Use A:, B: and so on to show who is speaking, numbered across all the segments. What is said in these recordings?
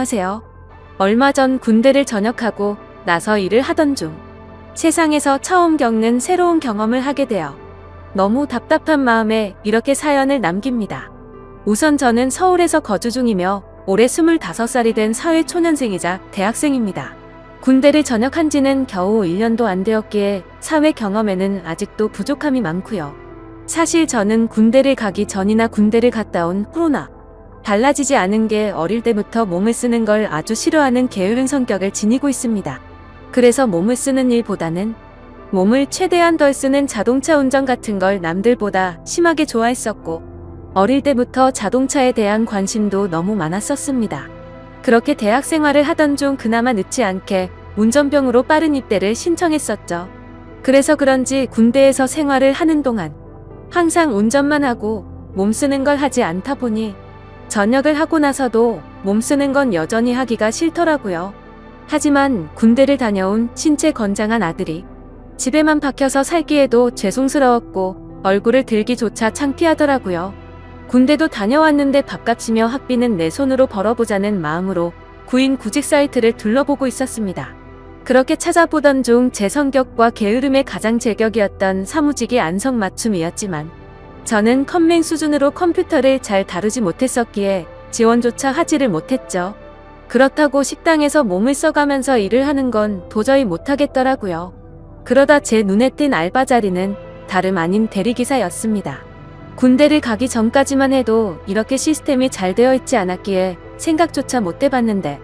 A: 안녕하세요. 얼마 전 군대를 전역하고 나서 일을 하던 중 세상에서 처음 겪는 새로운 경험을 하게 되어 너무 답답한 마음에 이렇게 사연을 남깁니다. 우선 저는 서울에서 거주 중이며 올해 25살이 된 사회 초년생이자 대학생입니다. 군대를 전역한 지는 겨우 1년도 안 되었기에 사회 경험에는 아직도 부족함이 많고요. 사실 저는 군대를 가기 전이나 군대를 갔다 온 후로나 달라지지 않은 게 어릴 때부터 몸을 쓰는 걸 아주 싫어하는 게으른 성격을 지니고 있습니다. 그래서 몸을 쓰는 일보다는 몸을 최대한 덜 쓰는 자동차 운전 같은 걸 남들보다 심하게 좋아했었고 어릴 때부터 자동차에 대한 관심도 너무 많았었습니다. 그렇게 대학 생활을 하던 중 그나마 늦지 않게 운전병으로 빠른 입대를 신청했었죠. 그래서 그런지 군대에서 생활을 하는 동안 항상 운전만 하고 몸 쓰는 걸 하지 않다 보니 전역을 하고 나서도 몸 쓰는 건 여전히 하기가 싫더라고요. 하지만 군대를 다녀온 신체 건장한 아들이 집에만 박혀서 살기에도 죄송스러웠고 얼굴을 들기조차 창피하더라고요. 군대도 다녀왔는데 밥값이며 학비는 내 손으로 벌어보자는 마음으로 구인 구직 사이트를 둘러보고 있었습니다. 그렇게 찾아보던 중 제 성격과 게으름에 가장 제격이었던 사무직이 안성맞춤이었지만 저는 컴맹 수준으로 컴퓨터를 잘 다루지 못했었기에 지원조차 하지를 못했죠. 그렇다고 식당에서 몸을 써가면서 일을 하는 건 도저히 못하겠더라고요. 그러다 제 눈에 띈 알바 자리는 다름 아닌 대리기사였습니다. 군대를 가기 전까지만 해도 이렇게 시스템이 잘 되어 있지 않았기에 생각조차 못 해봤는데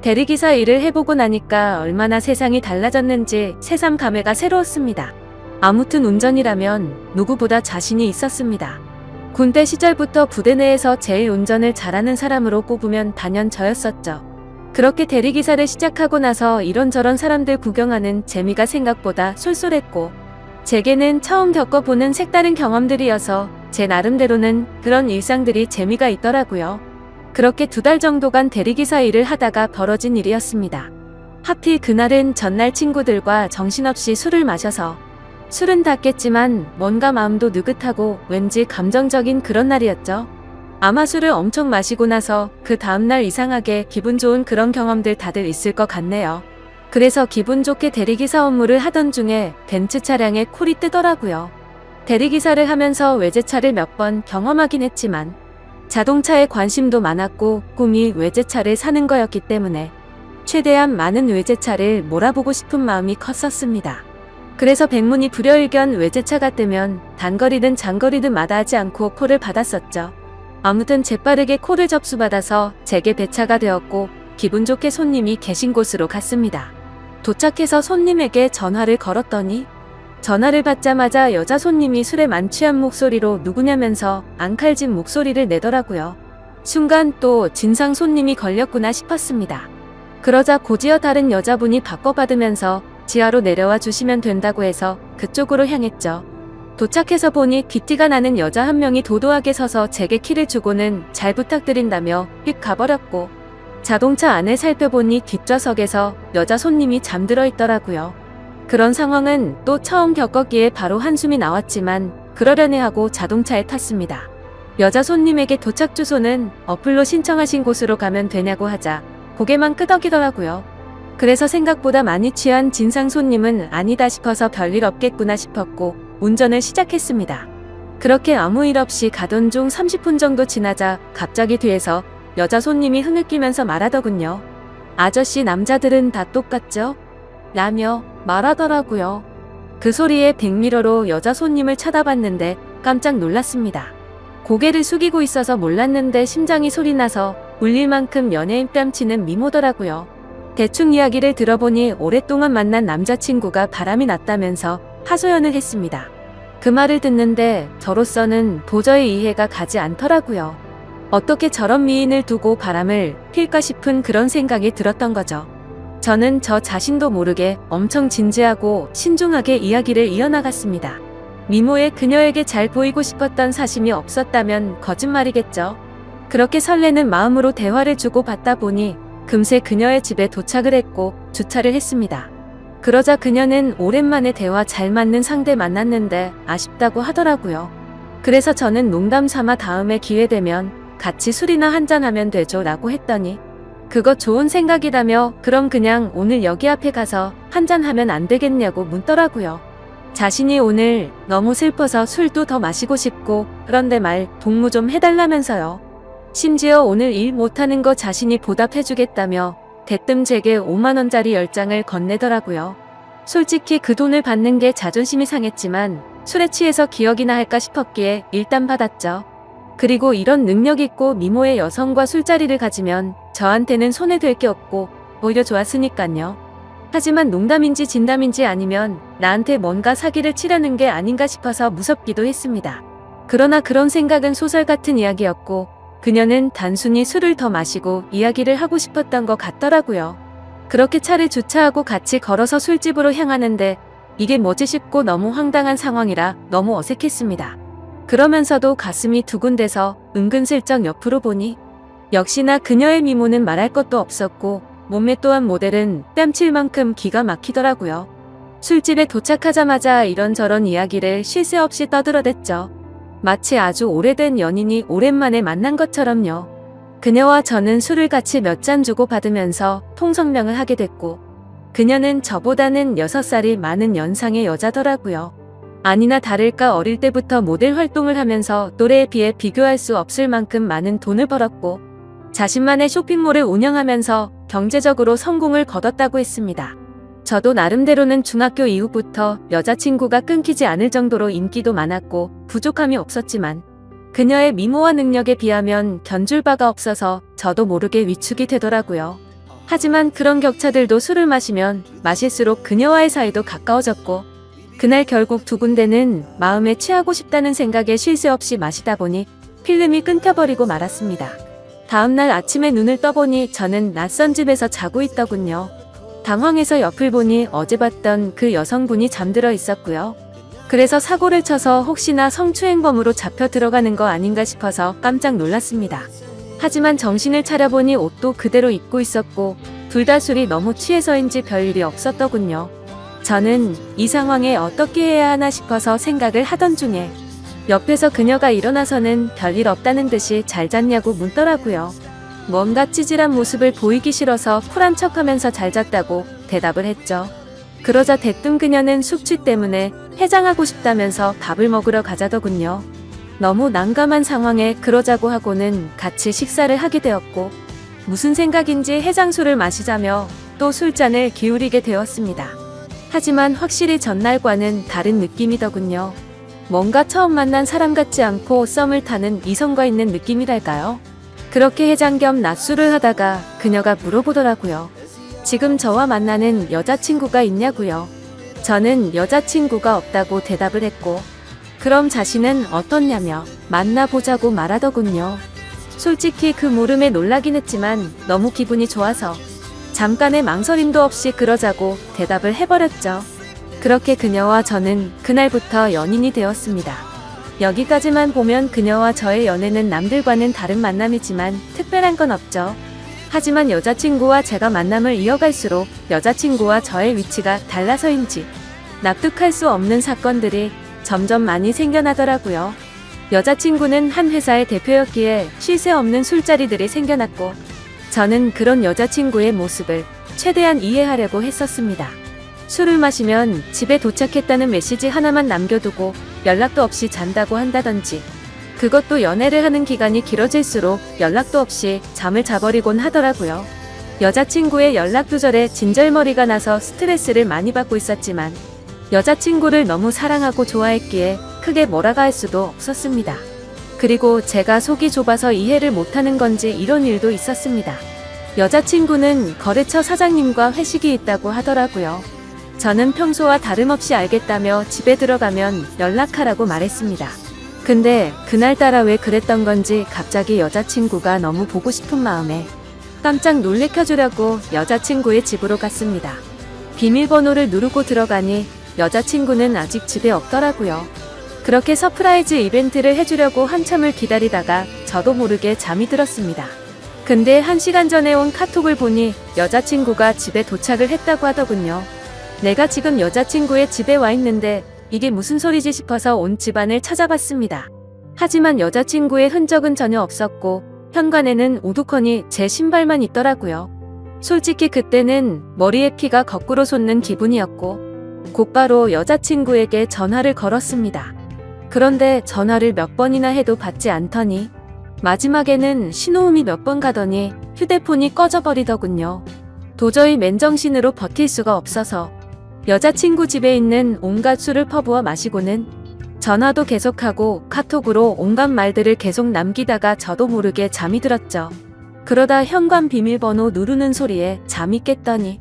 A: 대리기사 일을 해보고 나니까 얼마나 세상이 달라졌는지 새삼 감회가 새로웠습니다. 아무튼 운전이라면 누구보다 자신이 있었습니다. 군대 시절부터 부대 내에서 제일 운전을 잘하는 사람으로 꼽으면 단연 저였었죠. 그렇게 대리기사를 시작하고 나서 이런저런 사람들 구경하는 재미가 생각보다 쏠쏠했고 제게는 처음 겪어보는 색다른 경험들이어서 제 나름대로는 그런 일상들이 재미가 있더라고요. 그렇게 두 달 정도간 대리기사 일을 하다가 벌어진 일이었습니다. 하필 그날은 전날 친구들과 정신없이 술을 마셔서 술은 닿겠지만 뭔가 마음도 느긋하고 왠지 감정적인 그런 날이었죠. 아마 술을 엄청 마시고 나서 그 다음날 이상하게 기분 좋은 그런 경험들 다들 있을 것 같네요. 그래서 기분 좋게 대리기사 업무를 하던 중에 벤츠 차량에 콜이 뜨더라고요. 대리기사를 하면서 외제차를 몇 번 경험하긴 했지만 자동차에 관심도 많았고 꿈이 외제차를 사는 거였기 때문에 최대한 많은 외제차를 몰아보고 싶은 마음이 컸었습니다. 그래서 백문이 불여일견 외제차가 뜨면 단거리든 장거리든 마다하지 않고 콜을 받았었죠. 아무튼 재빠르게 콜을 접수받아서 제게 배차가 되었고 기분 좋게 손님이 계신 곳으로 갔습니다. 도착해서 손님에게 전화를 걸었더니 전화를 받자마자 여자 손님이 술에 만취한 목소리로 누구냐면서 앙칼진 목소리를 내더라고요. 순간 또 진상 손님이 걸렸구나 싶었습니다. 그러자 고지어 다른 여자분이 바꿔받으면서 지하로 내려와 주시면 된다고 해서 그쪽으로 향했죠. 도착해서 보니 귀티가 나는 여자 한 명이 도도하게 서서 제게 키를 주고는 잘 부탁드린다며 휙 가버렸고 자동차 안을 살펴보니 뒷좌석에서 여자 손님이 잠들어 있더라고요. 그런 상황은 또 처음 겪었기에 바로 한숨이 나왔지만 그러려니 하고 자동차에 탔습니다. 여자 손님에게 도착 주소는 어플로 신청하신 곳으로 가면 되냐고 하자 고개만 끄덕이더라고요. 그래서 생각보다 많이 취한 진상 손님은 아니다 싶어서 별일 없겠구나 싶었고 운전을 시작했습니다. 그렇게 아무 일 없이 가던 중 30분 정도 지나자 갑자기 뒤에서 여자 손님이 흥을 끼면서 말하더군요. 아저씨 남자들은 다 똑같죠? 라며 말하더라고요. 그 소리에 백미러로 여자 손님을 쳐다봤는데 깜짝 놀랐습니다. 고개를 숙이고 있어서 몰랐는데 심장이 소리나서 울릴 만큼 연예인 뺨치는 미모더라고요. 대충 이야기를 들어보니 오랫동안 만난 남자친구가 바람이 났다면서 하소연을 했습니다. 그 말을 듣는데 저로서는 도저히 이해가 가지 않더라고요. 어떻게 저런 미인을 두고 바람을 필까 싶은 그런 생각이 들었던 거죠. 저는 저 자신도 모르게 엄청 진지하고 신중하게 이야기를 이어나갔습니다. 미모의 그녀에게 잘 보이고 싶었던 사심이 없었다면 거짓말이겠죠. 그렇게 설레는 마음으로 대화를 주고 받다 보니 금세 그녀의 집에 도착을 했고 주차를 했습니다. 그러자 그녀는 오랜만에 대화 잘 맞는 상대 만났는데 아쉽다고 하더라고요. 그래서 저는 농담 삼아 다음에 기회 되면 같이 술이나 한잔하면 되죠 라고 했더니 그거 좋은 생각이라며 그럼 그냥 오늘 여기 앞에 가서 한잔 하면 안 되겠냐고 묻더라고요. 자신이 오늘 너무 슬퍼서 술도 더 마시고 싶고 그런데 말 동무 좀 해달라면서요. 심지어 오늘 일 못하는 거 자신이 보답해주겠다며 대뜸 제게 5만원짜리 10장을 건네더라고요. 솔직히 그 돈을 받는 게 자존심이 상했지만 술에 취해서 기억이나 할까 싶었기에 일단 받았죠. 그리고 이런 능력 있고 미모의 여성과 술자리를 가지면 저한테는 손해될 게 없고 오히려 좋았으니깐요. 하지만 농담인지 진담인지 아니면 나한테 뭔가 사기를 치려는 게 아닌가 싶어서 무섭기도 했습니다. 그러나 그런 생각은 소설 같은 이야기였고 그녀는 단순히 술을 더 마시고 이야기를 하고 싶었던 것 같더라고요. 그렇게 차를 주차하고 같이 걸어서 술집으로 향하는데 이게 뭐지 싶고 너무 황당한 상황이라 너무 어색했습니다. 그러면서도 가슴이 두근대서 은근슬쩍 옆으로 보니 역시나 그녀의 미모는 말할 것도 없었고 몸매 또한 모델은 뺨칠 만큼 기가 막히더라고요. 술집에 도착하자마자 이런저런 이야기를 쉴 새 없이 떠들어댔죠. 마치 아주 오래된 연인이 오랜만에 만난 것처럼요. 그녀와 저는 술을 같이 몇 잔 주고 받으면서 통성명을 하게 됐고, 그녀는 저보다는 6살이 많은 연상의 여자더라고요. 아니나 다를까 어릴 때부터 모델 활동을 하면서 또래에 비해 비교할 수 없을 만큼 많은 돈을 벌었고, 자신만의 쇼핑몰을 운영하면서 경제적으로 성공을 거뒀다고 했습니다. 저도 나름대로는 중학교 이후부터 여자친구가 끊기지 않을 정도로 인기도 많았고 부족함이 없었지만 그녀의 미모와 능력에 비하면 견줄 바가 없어서 저도 모르게 위축이 되더라고요. 하지만 그런 격차들도 술을 마시면 마실수록 그녀와의 사이도 가까워졌고 그날 결국 두 군데는 마음에 취하고 싶다는 생각에 쉴 새 없이 마시다 보니 필름이 끊겨버리고 말았습니다. 다음날 아침에 눈을 떠보니 저는 낯선 집에서 자고 있더군요. 당황해서 옆을 보니 어제 봤던 그 여성분이 잠들어 있었고요. 그래서 사고를 쳐서 혹시나 성추행범으로 잡혀 들어가는 거 아닌가 싶어서 깜짝 놀랐습니다. 하지만 정신을 차려보니 옷도 그대로 입고 있었고 둘 다 술이 너무 취해서인지 별일이 없었더군요. 저는 이 상황에 어떻게 해야 하나 싶어서 생각을 하던 중에 옆에서 그녀가 일어나서는 별일 없다는 듯이 잘 잤냐고 묻더라고요. 뭔가 찌질한 모습을 보이기 싫어서 쿨한 척하면서 잘 잤다고 대답을 했죠. 그러자 대뜸 그녀는 숙취 때문에 해장하고 싶다면서 밥을 먹으러 가자더군요. 너무 난감한 상황에 그러자고 하고는 같이 식사를 하게 되었고 무슨 생각인지 해장술을 마시자며 또 술잔을 기울이게 되었습니다. 하지만 확실히 전날과는 다른 느낌이더군요. 뭔가 처음 만난 사람 같지 않고 썸을 타는 이성과 있는 느낌이랄까요? 그렇게 해장 겸 낮술을 하다가 그녀가 물어보더라고요. 지금 저와 만나는 여자친구가 있냐고요. 저는 여자친구가 없다고 대답을 했고, 그럼 자신은 어떻냐며 만나보자고 말하더군요. 솔직히 그 물음에 놀라긴 했지만 너무 기분이 좋아서 잠깐의 망설임도 없이 그러자고 대답을 해버렸죠. 그렇게 그녀와 저는 그날부터 연인이 되었습니다. 여기까지만 보면 그녀와 저의 연애는 남들과는 다른 만남이지만 특별한 건 없죠. 하지만 여자친구와 제가 만남을 이어갈수록 여자친구와 저의 위치가 달라서인지 납득할 수 없는 사건들이 점점 많이 생겨나더라고요. 여자친구는 한 회사의 대표였기에 쉴 새 없는 술자리들이 생겨났고 저는 그런 여자친구의 모습을 최대한 이해하려고 했었습니다. 술을 마시면 집에 도착했다는 메시지 하나만 남겨두고 연락도 없이 잔다고 한다든지 그것도 연애를 하는 기간이 길어질수록 연락도 없이 잠을 자버리곤 하더라고요. 여자친구의 연락 두절에 진절머리가 나서 스트레스를 많이 받고 있었지만 여자친구를 너무 사랑하고 좋아했기에 크게 뭐라가 할 수도 없었습니다. 그리고 제가 속이 좁아서 이해를 못하는 건지 이런 일도 있었습니다. 여자친구는 거래처 사장님과 회식이 있다고 하더라고요. 저는 평소와 다름없이 알겠다며 집에 들어가면 연락하라고 말했습니다. 근데 그날따라 왜 그랬던 건지 갑자기 여자친구가 너무 보고 싶은 마음에 깜짝 놀래켜주려고 여자친구의 집으로 갔습니다. 비밀번호를 누르고 들어가니 여자친구는 아직 집에 없더라고요. 그렇게 서프라이즈 이벤트를 해주려고 한참을 기다리다가 저도 모르게 잠이 들었습니다. 근데 한 시간 전에 온 카톡을 보니 여자친구가 집에 도착을 했다고 하더군요. 내가 지금 여자친구의 집에 와 있는데 이게 무슨 소리지 싶어서 온 집안을 찾아봤습니다. 하지만 여자친구의 흔적은 전혀 없었고 현관에는 우두커니 제 신발만 있더라고요. 솔직히 그때는 머리에 피가 거꾸로 솟는 기분이었고 곧바로 여자친구에게 전화를 걸었습니다. 그런데 전화를 몇 번이나 해도 받지 않더니 마지막에는 신호음이 몇 번 가더니 휴대폰이 꺼져버리더군요. 도저히 맨정신으로 버틸 수가 없어서 여자친구 집에 있는 온갖 술을 퍼부어 마시고는 전화도 계속하고 카톡으로 온갖 말들을 계속 남기다가 저도 모르게 잠이 들었죠. 그러다 현관 비밀번호 누르는 소리에 잠이 깼더니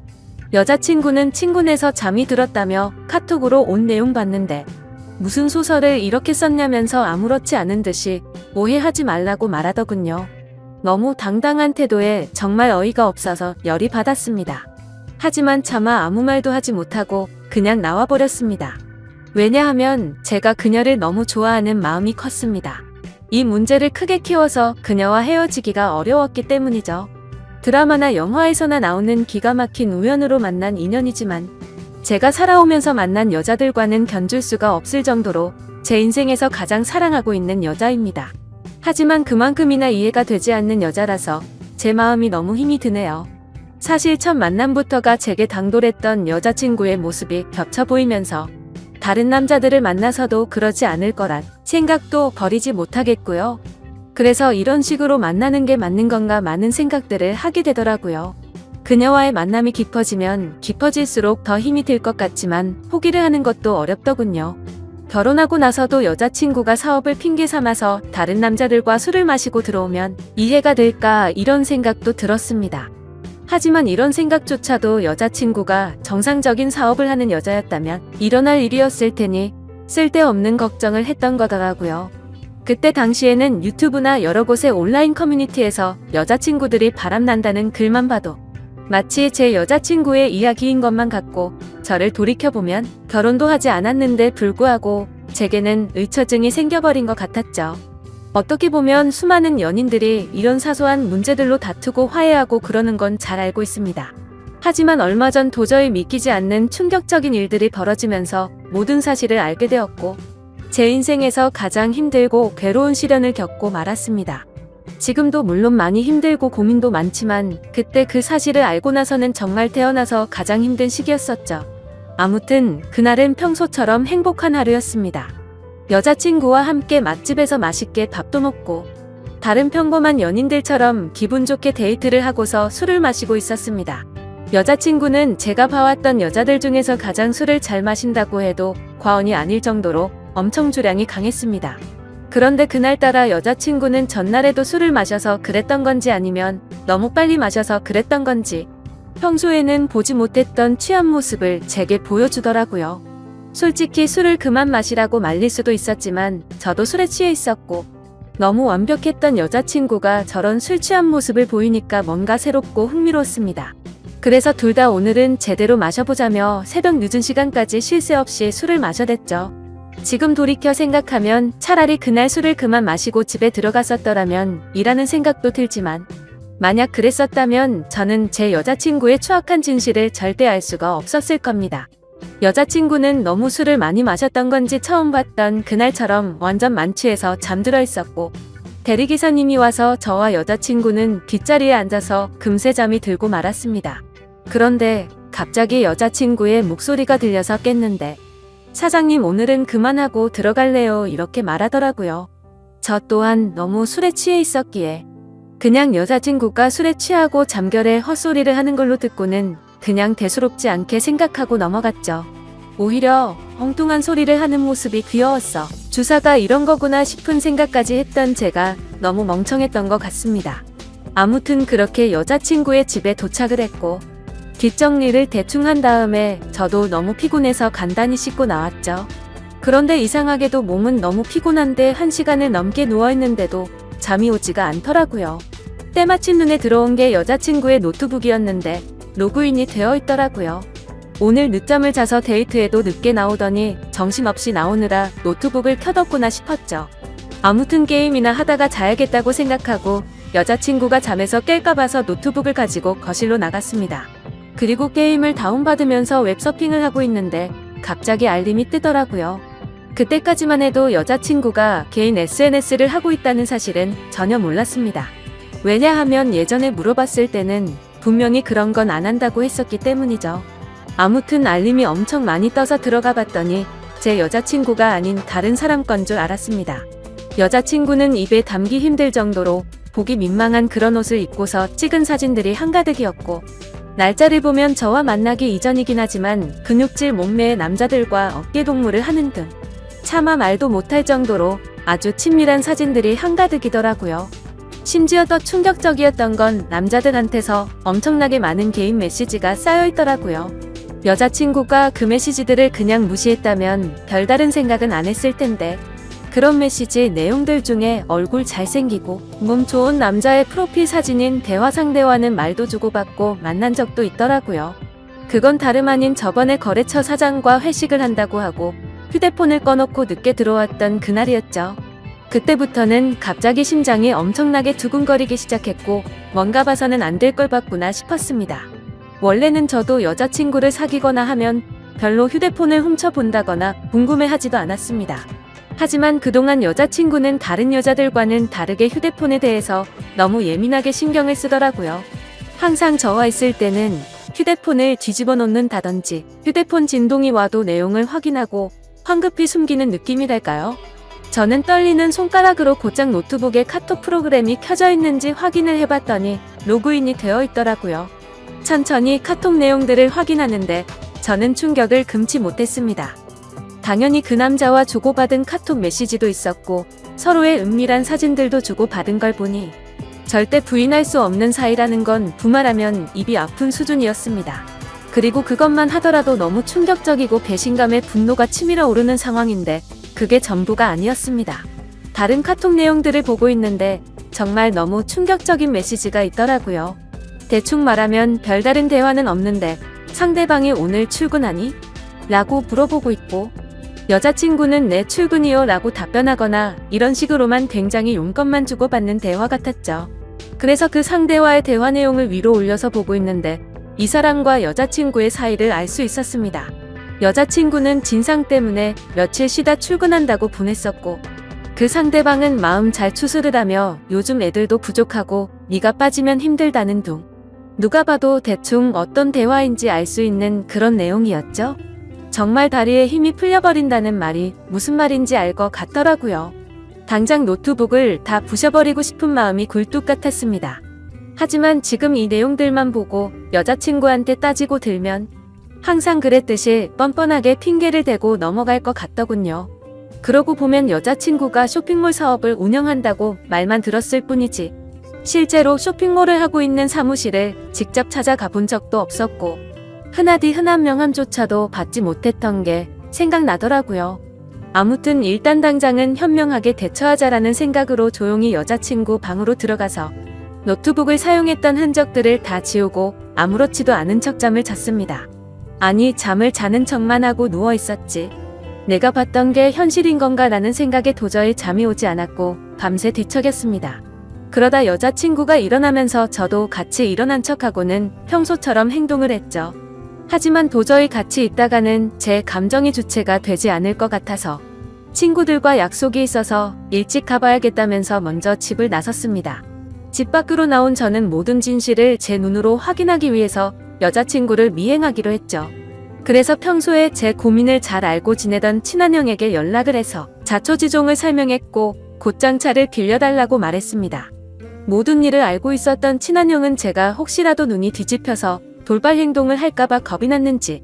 A: 여자친구는 친구네서 잠이 들었다며 카톡으로 온 내용 봤는데 무슨 소설을 이렇게 썼냐면서 아무렇지 않은 듯이 오해하지 말라고 말하더군요. 너무 당당한 태도에 정말 어이가 없어서 열이 받았습니다. 하지만 차마 아무 말도 하지 못하고 그냥 나와버렸습니다. 왜냐하면 제가 그녀를 너무 좋아하는 마음이 컸습니다. 이 문제를 크게 키워서 그녀와 헤어지기가 어려웠기 때문이죠. 드라마나 영화에서나 나오는 기가 막힌 우연으로 만난 인연이지만 제가 살아오면서 만난 여자들과는 견줄 수가 없을 정도로 제 인생에서 가장 사랑하고 있는 여자입니다. 하지만 그만큼이나 이해가 되지 않는 여자라서 제 마음이 너무 힘이 드네요. 사실 첫 만남부터가 제게 당돌했던 여자친구의 모습이 겹쳐 보이면서 다른 남자들을 만나서도 그러지 않을 거란 생각도 버리지 못하겠고요. 그래서 이런 식으로 만나는 게 맞는 건가 많은 생각들을 하게 되더라고요. 그녀와의 만남이 깊어지면 깊어질수록 더 힘이 들 것 같지만 포기를 하는 것도 어렵더군요. 결혼하고 나서도 여자친구가 사업을 핑계 삼아서 다른 남자들과 술을 마시고 들어오면 이해가 될까 이런 생각도 들었습니다. 하지만 이런 생각조차도 여자친구가 정상적인 사업을 하는 여자였다면 일어날 일이었을 테니 쓸데없는 걱정을 했던 거더라고요. 그때 당시에는 유튜브나 여러 곳의 온라인 커뮤니티에서 여자친구들이 바람난다는 글만 봐도 마치 제 여자친구의 이야기인 것만 같고 저를 돌이켜보면 결혼도 하지 않았는데 불구하고 제게는 의처증이 생겨버린 것 같았죠. 어떻게 보면 수많은 연인들이 이런 사소한 문제들로 다투고 화해하고 그러는 건 잘 알고 있습니다. 하지만 얼마 전 도저히 믿기지 않는 충격적인 일들이 벌어지면서 모든 사실을 알게 되었고 제 인생에서 가장 힘들고 괴로운 시련을 겪고 말았습니다. 지금도 물론 많이 힘들고 고민도 많지만 그때 그 사실을 알고 나서는 정말 태어나서 가장 힘든 시기였었죠. 아무튼 그날은 평소처럼 행복한 하루였습니다. 여자친구와 함께 맛집에서 맛있게 밥도 먹고 다른 평범한 연인들처럼 기분 좋게 데이트를 하고서 술을 마시고 있었습니다. 여자친구는 제가 봐왔던 여자들 중에서 가장 술을 잘 마신다고 해도 과언이 아닐 정도로 엄청 주량이 강했습니다. 그런데 그날따라 여자친구는 전날에도 술을 마셔서 그랬던 건지 아니면 너무 빨리 마셔서 그랬던 건지 평소에는 보지 못했던 취한 모습을 제게 보여주더라고요. 솔직히 술을 그만 마시라고 말릴 수도 있었지만 저도 술에 취해 있었고 너무 완벽했던 여자친구가 저런 술 취한 모습을 보이니까 뭔가 새롭고 흥미로웠습니다. 그래서 둘 다 오늘은 제대로 마셔보자며 새벽 늦은 시간까지 쉴 새 없이 술을 마셔댔죠. 지금 돌이켜 생각하면 차라리 그날 술을 그만 마시고 집에 들어갔었더라면 이라는 생각도 들지만 만약 그랬었다면 저는 제 여자친구의 추악한 진실을 절대 알 수가 없었을 겁니다. 여자친구는 너무 술을 많이 마셨던 건지 처음 봤던 그날처럼 완전 만취해서 잠들어 있었고 대리기사님이 와서 저와 여자친구는 뒷자리에 앉아서 금세 잠이 들고 말았습니다. 그런데 갑자기 여자친구의 목소리가 들려서 깼는데 사장님 오늘은 그만하고 들어갈래요 이렇게 말하더라고요. 저 또한 너무 술에 취해 있었기에 그냥 여자친구가 술에 취하고 잠결에 헛소리를 하는 걸로 듣고는 그냥 대수롭지 않게 생각하고 넘어갔죠. 오히려 엉뚱한 소리를 하는 모습이 귀여웠어. 주사가 이런 거구나 싶은 생각까지 했던 제가 너무 멍청했던 것 같습니다. 아무튼 그렇게 여자친구의 집에 도착을 했고 뒷정리를 대충 한 다음에 저도 너무 피곤해서 간단히 씻고 나왔죠. 그런데 이상하게도 몸은 너무 피곤한데 한 시간을 넘게 누워있는데도 잠이 오지가 않더라고요. 때마침 눈에 들어온 게 여자친구의 노트북이었는데 로그인이 되어 있더라고요. 오늘 늦잠을 자서 데이트에도 늦게 나오더니 정신없이 나오느라 노트북을 켜뒀구나 싶었죠. 아무튼 게임이나 하다가 자야겠다고 생각하고 여자친구가 잠에서 깰까 봐서 노트북을 가지고 거실로 나갔습니다. 그리고 게임을 다운받으면서 웹서핑을 하고 있는데 갑자기 알림이 뜨더라고요. 그때까지만 해도 여자친구가 개인 SNS를 하고 있다는 사실은 전혀 몰랐습니다. 왜냐하면 예전에 물어봤을 때는 분명히 그런 건 안 한다고 했었기 때문이죠. 아무튼 알림이 엄청 많이 떠서 들어가 봤더니 제 여자친구가 아닌 다른 사람 건 줄 알았습니다. 여자친구는 입에 담기 힘들 정도로 보기 민망한 그런 옷을 입고서 찍은 사진들이 한가득이었고 날짜를 보면 저와 만나기 이전이긴 하지만 근육질 몸매의 남자들과 어깨 동무를 하는 등 차마 말도 못할 정도로 아주 친밀한 사진들이 한가득이더라고요. 심지어 더 충격적이었던 건 남자들한테서 엄청나게 많은 개인 메시지가 쌓여 있더라고요. 여자친구가 그 메시지들을 그냥 무시했다면 별다른 생각은 안 했을 텐데 그런 메시지 내용들 중에 얼굴 잘생기고 몸 좋은 남자의 프로필 사진인 대화 상대와는 말도 주고받고 만난 적도 있더라고요. 그건 다름 아닌 저번에 거래처 사장과 회식을 한다고 하고 휴대폰을 꺼놓고 늦게 들어왔던 그날이었죠. 그때부터는 갑자기 심장이 엄청나게 두근거리기 시작했고 뭔가 봐서는 안 될 걸 봤구나 싶었습니다. 원래는 저도 여자친구를 사귀거나 하면 별로 휴대폰을 훔쳐본다거나 궁금해하지도 않았습니다. 하지만 그동안 여자친구는 다른 여자들과는 다르게 휴대폰에 대해서 너무 예민하게 신경을 쓰더라고요. 항상 저와 있을 때는 휴대폰을 뒤집어 놓는다든지 휴대폰 진동이 와도 내용을 확인하고 황급히 숨기는 느낌이랄까요? 저는 떨리는 손가락으로 곧장 노트북에 카톡 프로그램이 켜져 있는지 확인을 해봤더니 로그인이 되어 있더라고요. 천천히 카톡 내용들을 확인하는데 저는 충격을 금치 못했습니다. 당연히 그 남자와 주고받은 카톡 메시지도 있었고 서로의 은밀한 사진들도 주고받은 걸 보니 절대 부인할 수 없는 사이라는 건 부말하면 입이 아픈 수준이었습니다. 그리고 그것만 하더라도 너무 충격적이고 배신감에 분노가 치밀어 오르는 상황인데 그게 전부가 아니었습니다. 다른 카톡 내용들을 보고 있는데 정말 너무 충격적인 메시지가 있더라고요. 대충 말하면 별다른 대화는 없는데 상대방이 오늘 출근하니? 라고 물어보고 있고 여자친구는 내 출근이요 라고 답변하거나 이런 식으로만 굉장히 용건만 주고받는 대화 같았죠. 그래서 그 상대와의 대화 내용을 위로 올려서 보고 있는데 이 사람과 여자친구의 사이를 알 수 있었습니다. 여자친구는 진상 때문에 며칠 쉬다 출근한다고 보냈었고 그 상대방은 마음 잘 추스를 하며 요즘 애들도 부족하고 네가 빠지면 힘들다는 둥. 누가 봐도 대충 어떤 대화인지 알 수 있는 그런 내용이었죠. 정말 다리에 힘이 풀려버린다는 말이 무슨 말인지 알 것 같더라고요. 당장 노트북을 다 부셔버리고 싶은 마음이 굴뚝 같았습니다. 하지만 지금 이 내용들만 보고 여자친구한테 따지고 들면 항상 그랬듯이 뻔뻔하게 핑계를 대고 넘어갈 것 같더군요. 그러고 보면 여자친구가 쇼핑몰 사업을 운영한다고 말만 들었을 뿐이지 실제로 쇼핑몰을 하고 있는 사무실을 직접 찾아가 본 적도 없었고 흔하디 흔한 명함조차도 받지 못했던 게 생각나더라고요. 아무튼 일단 당장은 현명하게 대처하자라는 생각으로 조용히 여자친구 방으로 들어가서 노트북을 사용했던 흔적들을 다 지우고 아무렇지도 않은 척 잠을 잤습니다. 아니 잠을 자는 척만 하고 누워 있었지. 내가 봤던 게 현실인 건가 라는 생각에 도저히 잠이 오지 않았고 밤새 뒤척였습니다. 그러다 여자친구가 일어나면서 저도 같이 일어난 척하고는 평소처럼 행동을 했죠. 하지만 도저히 같이 있다가는 제 감정의 주체가 되지 않을 것 같아서 친구들과 약속이 있어서 일찍 가봐야겠다면서 먼저 집을 나섰습니다. 집 밖으로 나온 저는 모든 진실을 제 눈으로 확인하기 위해서 여자친구를 미행하기로 했죠. 그래서 평소에 제 고민을 잘 알고 지내던 친한 형에게 연락을 해서 자초지종을 설명했고 곧장 차를 빌려달라고 말했습니다. 모든 일을 알고 있었던 친한 형은 제가 혹시라도 눈이 뒤집혀서 돌발 행동을 할까봐 겁이 났는지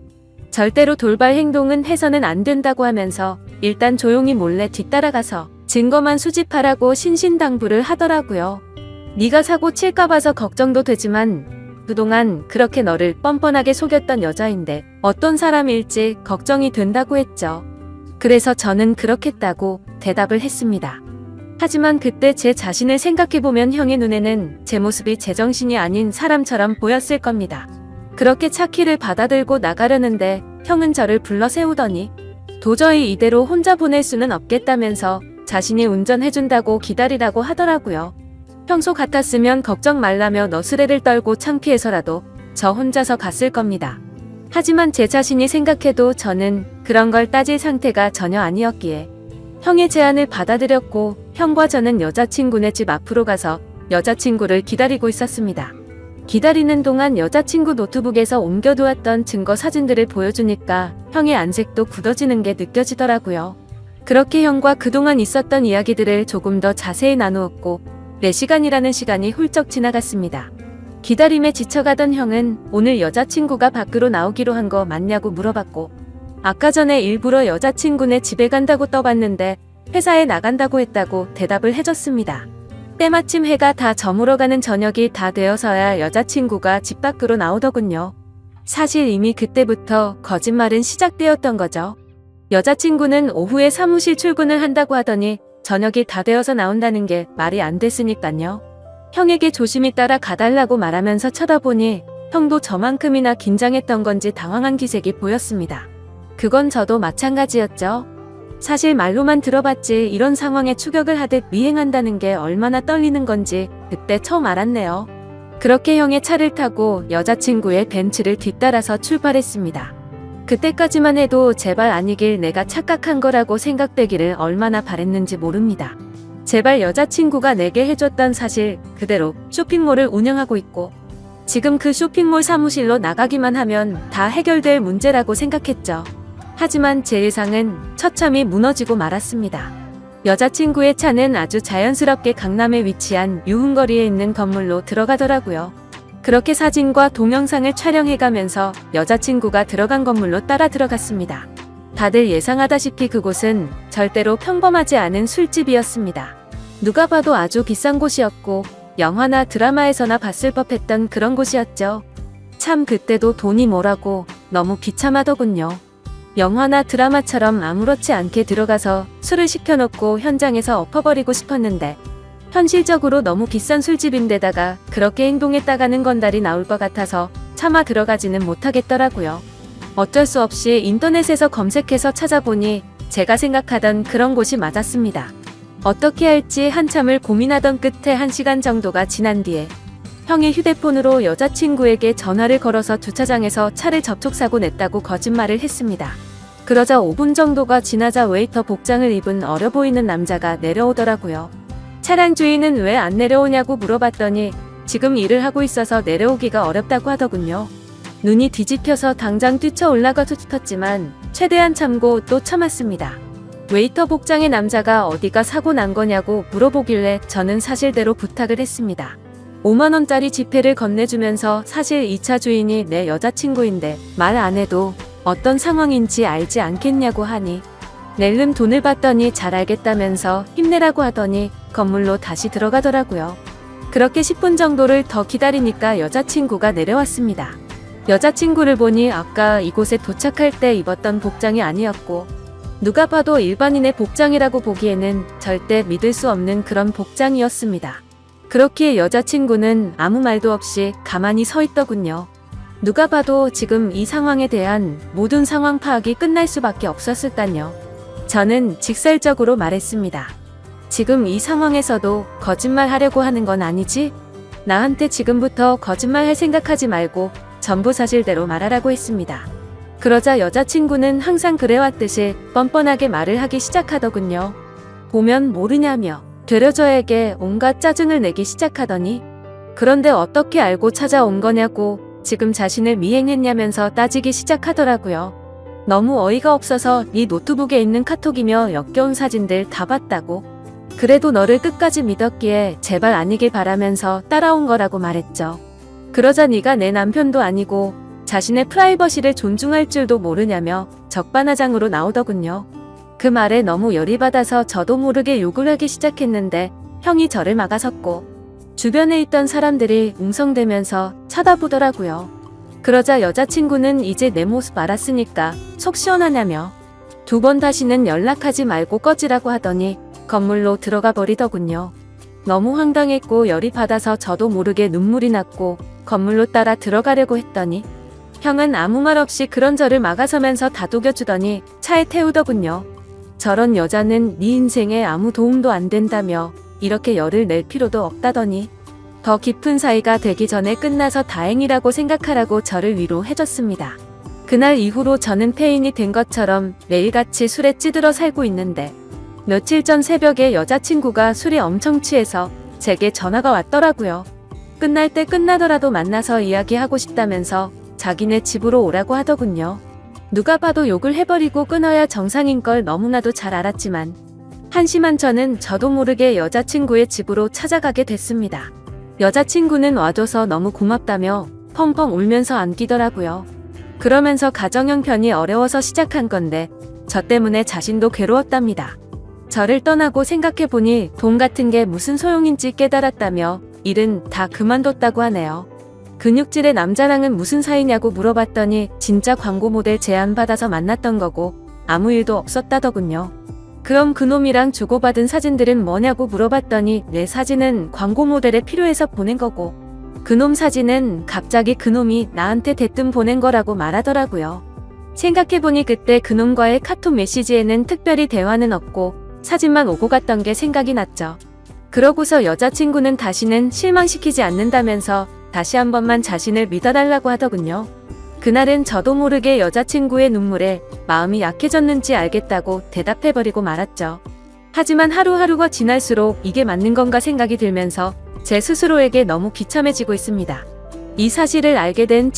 A: 절대로 돌발 행동은 해서는 안 된다고 하면서 일단 조용히 몰래 뒤따라가서 증거만 수집하라고 신신당부를 하더라고요. 네가 사고 칠까 봐서 걱정도 되지만 그동안 그렇게 너를 뻔뻔하게 속였던 여자인데 어떤 사람일지 걱정이 된다고 했죠. 그래서 저는 그렇겠다고 대답을 했습니다. 하지만 그때 제 자신을 생각해보면 형의 눈에는 제 모습이 제정신이 아닌 사람처럼 보였을 겁니다. 그렇게 차키를 받아들고 나가려는데 형은 저를 불러 세우더니 도저히 이대로 혼자 보낼 수는 없겠다면서 자신이 운전해준다고 기다리라고 하더라고요. 평소 같았으면 걱정 말라며 너스레를 떨고 창피해서라도 저 혼자서 갔을 겁니다. 하지만 제 자신이 생각해도 저는 그런 걸 따질 상태가 전혀 아니었기에 형의 제안을 받아들였고 형과 저는 여자친구네 집 앞으로 가서 여자친구를 기다리고 있었습니다. 기다리는 동안 여자친구 노트북에서 옮겨두었던 증거 사진들을 보여주니까 형의 안색도 굳어지는 게 느껴지더라고요. 그렇게 형과 그동안 있었던 이야기들을 조금 더 자세히 나누었고 4시간이라는 시간이 훌쩍 지나갔습니다. 기다림에 지쳐가던 형은 오늘 여자친구가 밖으로 나오기로 한 거 맞냐고 물어봤고 아까 전에 일부러 여자친구네 집에 간다고 떠봤는데 회사에 나간다고 했다고 대답을 해줬습니다. 때마침 해가 다 저물어가는 저녁이 다 되어서야 여자친구가 집 밖으로 나오더군요. 사실 이미 그때부터 거짓말은 시작되었던 거죠. 여자친구는 오후에 사무실 출근을 한다고 하더니 저녁이 다 되어서 나온다는 게 말이 안 됐으니까요. 형에게 조심히 따라 가달라고 말하면서 쳐다보니 형도 저만큼이나 긴장했던 건지 당황한 기색이 보였습니다. 그건 저도 마찬가지였죠. 사실 말로만 들어봤지 이런 상황에 추격을 하듯 미행한다는 게 얼마나 떨리는 건지 그때 처음 알았네요. 그렇게 형의 차를 타고 여자친구의 벤츠를 뒤따라서 출발했습니다. 그때까지만 해도 제발 아니길 내가 착각한 거라고 생각되기를 얼마나 바랬는지 모릅니다. 제발 여자친구가 내게 해줬던 사실 그대로 쇼핑몰을 운영하고 있고 지금 그 쇼핑몰 사무실로 나가기만 하면 다 해결될 문제라고 생각했죠. 하지만 제 예상은 처참히 무너지고 말았습니다. 여자친구의 차는 아주 자연스럽게 강남에 위치한 유흥거리에 있는 건물로 들어가더라고요. 그렇게 사진과 동영상을 촬영해가면서 여자친구가 들어간 건물로 따라 들어갔습니다. 다들 예상하다시피 그곳은 절대로 평범하지 않은 술집이었습니다. 누가 봐도 아주 비싼 곳이었고 영화나 드라마에서나 봤을 법했던 그런 곳이었죠. 참 그때도 돈이 뭐라고 너무 비참하더군요. 영화나 드라마처럼 아무렇지 않게 들어가서 술을 시켜놓고 현장에서 엎어버리고 싶었는데 현실적으로 너무 비싼 술집인데다가 그렇게 행동했다가는 건달이 나올 것 같아서 차마 들어가지는 못하겠더라고요. 어쩔 수 없이 인터넷에서 검색해서 찾아보니 제가 생각하던 그런 곳이 맞았습니다. 어떻게 할지 한참을 고민하던 끝에 한 시간 정도가 지난 뒤에 형의 휴대폰으로 여자친구에게 전화를 걸어서 주차장에서 차를 접촉사고 냈다고 거짓말을 했습니다. 그러자 5분 정도가 지나자 웨이터 복장을 입은 어려 보이는 남자가 내려오더라고요. 차량 주인은 왜 안 내려오냐고 물어봤더니 지금 일을 하고 있어서 내려오기가 어렵다고 하더군요. 눈이 뒤집혀서 당장 뛰쳐 올라가서 싶었지만 최대한 참고 또 참았습니다. 웨이터 복장의 남자가 어디가 사고 난 거냐고 물어보길래 저는 사실대로 부탁을 했습니다. 5만원짜리 지폐를 건네주면서 사실 이차 주인이 내 여자친구인데 말 안 해도 어떤 상황인지 알지 않겠냐고 하니 낼름 돈을 받더니 잘 알겠다면서 힘내라고 하더니 건물로 다시 들어가더라고요. 그렇게 10분 정도를 더 기다리니까 여자친구가 내려왔습니다. 여자친구를 보니 아까 이곳에 도착할 때 입었던 복장이 아니었고 누가 봐도 일반인의 복장이라고 보기에는 절대 믿을 수 없는 그런 복장이었습니다. 그렇기에 여자친구는 아무 말도 없이 가만히 서 있더군요. 누가 봐도 지금 이 상황에 대한 모든 상황 파악이 끝날 수밖에 없었을까요. 저는 직설적으로 말했습니다. 지금 이 상황에서도 거짓말 하려고 하는 건 아니지? 나한테 지금부터 거짓말 할 생각하지 말고 전부 사실대로 말하라고 했습니다. 그러자 여자친구는 항상 그래왔듯이 뻔뻔하게 말을 하기 시작하더군요. 보면 모르냐며 되려 저에게 온갖 짜증을 내기 시작하더니 그런데 어떻게 알고 찾아온 거냐고 지금 자신을 미행했냐면서 따지기 시작하더라고요. 너무 어이가 없어서 네 노트북에 있는 카톡이며 역겨운 사진들 다 봤다고. 그래도 너를 끝까지 믿었기에 제발 아니길 바라면서 따라온 거라고 말했죠. 그러자 네가 내 남편도 아니고 자신의 프라이버시를 존중할 줄도 모르냐며 적반하장으로 나오더군요. 그 말에 너무 열이 받아서 저도 모르게 욕을 하기 시작했는데 형이 저를 막아섰고 주변에 있던 사람들이 웅성대면서 쳐다보더라고요. 그러자 여자친구는 이제 내 모습 알았으니까 속 시원하냐며 두 번 다시는 연락하지 말고 꺼지라고 하더니 건물로 들어가 버리더군요. 너무 황당했고 열이 받아서 저도 모르게 눈물이 났고 건물로 따라 들어가려고 했더니 형은 아무 말 없이 그런 저를 막아서면서 다독여주더니 차에 태우더군요. 저런 여자는 네 인생에 아무 도움도 안 된다며 이렇게 열을 낼 필요도 없다더니 더 깊은 사이가 되기 전에 끝나서 다행이라고 생각하라고 저를 위로해줬습니다. 그날 이후로 저는 폐인이 된 것처럼 매일같이 술에 찌들어 살고 있는데 며칠 전 새벽에 여자친구가 술에 엄청 취해서 제게 전화가 왔더라고요. 끝날 때 끝나더라도 만나서 이야기하고 싶다면서 자기네 집으로 오라고 하더군요. 누가 봐도 욕을 해버리고 끊어야 정상인 걸 너무나도 잘 알았지만 한심한 저는 저도 모르게 여자친구의 집으로 찾아가게 됐습니다. 여자친구는 와줘서 너무 고맙다며 펑펑 울면서 안기더라고요. 그러면서 가정 형편이 어려워서 시작한 건데 저 때문에 자신도 괴로웠답니다. 저를 떠나고 생각해보니 돈 같은 게 무슨 소용인지 깨달았다며 일은 다 그만뒀다고 하네요. 근육질의 남자랑은 무슨 사이냐고 물어봤더니 진짜 광고 모델 제안받아서 만났던 거고 아무 일도 없었다더군요. 그럼 그놈이랑 주고받은 사진들은 뭐냐고 물어봤더니 내 사진은 광고 모델에 필요해서 보낸 거고 그놈 사진은 갑자기 그놈이 나한테 대뜸 보낸 거라고 말하더라고요. 생각해보니 그때 그놈과의 카톡 메시지에는 특별히 대화는 없고 사진만 오고 갔던 게 생각이 났죠. 그러고서 여자친구는 다시는 실망시키지 않는다면서 다시 한 번만 자신을 믿어달라고 하더군요. 그날은 저도 모르게 여자친구의 눈물에 마음이 약해졌는지 알겠다고 대답해버리고 말았죠. 하지만 하루하루가 지날수록 이게 맞는 건가 생각이 들면서 제 스스로에게 너무 비참해지고 있습니다. 이 사실을 알게 된